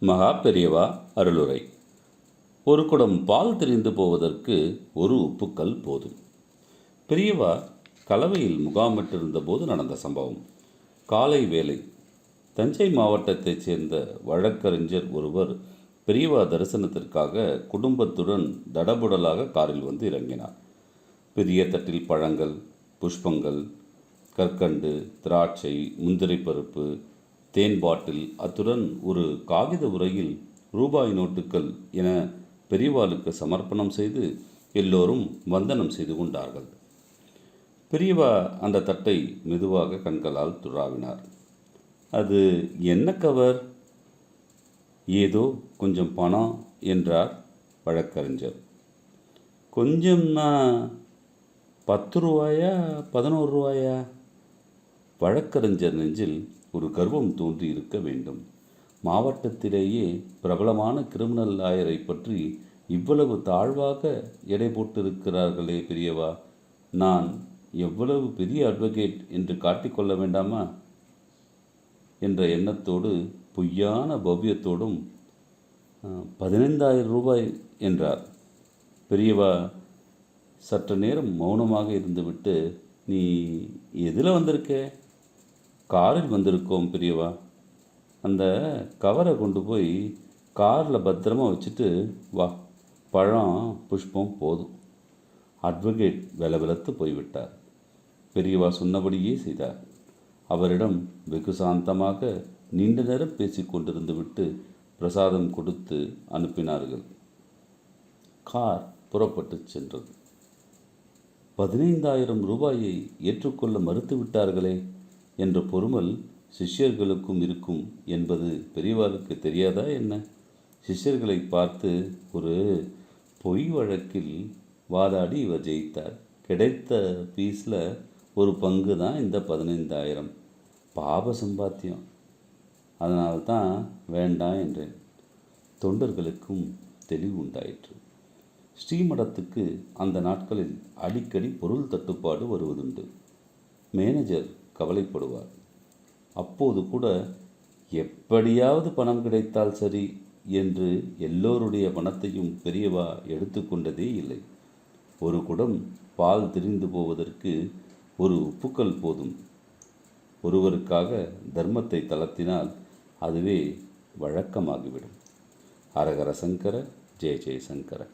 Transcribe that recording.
மகா பெரியவா அருளுரை. ஒரு குடம் பால் தெரிந்து போவதற்கு ஒரு உப்புக்கல் போதும். பெரியவா கலவையில் முகாமிட்டிருந்த போது நடந்த சம்பவம். காலை வேலை தஞ்சை மாவட்டத்தைச் சேர்ந்த வழக்கறிஞர் ஒருவர் பெரியவா தரிசனத்திற்காக குடும்பத்துடன் தடபுடலாக காரில் வந்து இறங்கினார். பெரிய தட்டில் பழங்கள் புஷ்பங்கள் கற்கண்டு திராட்சை முந்திரி பருப்பு தேன் பாட்டில். அத்துடன் ஒரு காகித உரையில் ரூபாய் நோட்டுகள் என பெரியவாளுக்கு சமர்ப்பணம் செய்து எல்லோரும் வந்தனம் செய்து கொண்டார்கள். பெரியவா அந்த தட்டை மெதுவாக கண்களால் துறாவினார் அது என்ன கவர்? ஏதோ கொஞ்சம் பணம் என்றார் வழக்கறிஞர். கொஞ்சம்னா பத்து ரூபாயா பதினோரு ரூபாயா? வழக்கறிஞர் நெஞ்சில் ஒரு கர்வம் தோன்றி இருக்க வேண்டும். மாவட்டத்திலேயே பிரபலமான கிரிமினல் லாயரை பற்றி இவ்வளவு தாழ்வாக எடை போட்டிருக்கிறார்களே பெரியவா? நான் எவ்வளவு பெரிய அட்வொகேட் என்று காட்டிக்கொள்ள வேண்டாமா? என்ற எண்ணத்தோடு பொய்யான பவ்யத்தோடும் பதினைந்தாயிரம் ரூபாய் என்றார். பெரியவா சற்று நேரம் மௌனமாக இருந்துவிட்டு நீ எதில் வந்திருக்க? காரில் வந்திருக்கோம் பெரியவா. அந்த கவரை கொண்டு போய் காரில் பத்திரமா வச்சுட்டு வா பழம் புஷ்பம் போதும். அட்வொகேட் வெல வெலத்து போய்விட்டார். பெரியவா சொன்னபடியே செய்தார். அவரிடம் வெகு சாந்தமாக நீண்ட நேரம் பேசி கொண்டிருந்து விட்டு பிரசாதம் கொடுத்து அனுப்பினார்கள். கார் புறப்பட்டு சென்றது. பதினைந்தாயிரம் ரூபாயை ஏற்றுக்கொள்ள மறுத்து விட்டார்களே என்ற பொறுமல் சிஷ்யர்களுக்கும் இருக்கும் என்பது பெரியவாளுக்கு தெரியாதா என்ன? சிஷ்யர்களை பார்த்து ஒரு பொய் வழக்கில் வாதாடி இவர் ஜெயித்தார். கிடைத்த பீஸில் ஒரு பங்கு தான் இந்த பதினைந்தாயிரம். பாப சம்பாத்தியம். அதனால்தான் வேண்டாம் என்றேன். தொண்டர்களுக்கும் தெளிவு உண்டாயிற்று. ஸ்ரீமடத்துக்கு அந்த நாட்களில் அடிக்கடி பொருள் தட்டுப்பாடு வருவதுண்டு. மேனேஜர் கவலைப்படுவார். அப்போது கூட எப்படியாவது பணம் கிடைத்தால் சரி என்று எல்லோருடைய பணத்தையும் பெரியவா எடுத்துக்கொண்டதே இல்லை. ஒரு குடம் பால் திரிந்து போவதற்கு ஒரு உப்புக்கல் போதும். ஒருவருக்காக தர்மத்தை தளர்த்தினால் அதுவே வழக்கமாகிவிடும். அரகர சங்கர ஜெய ஜெயசங்கர.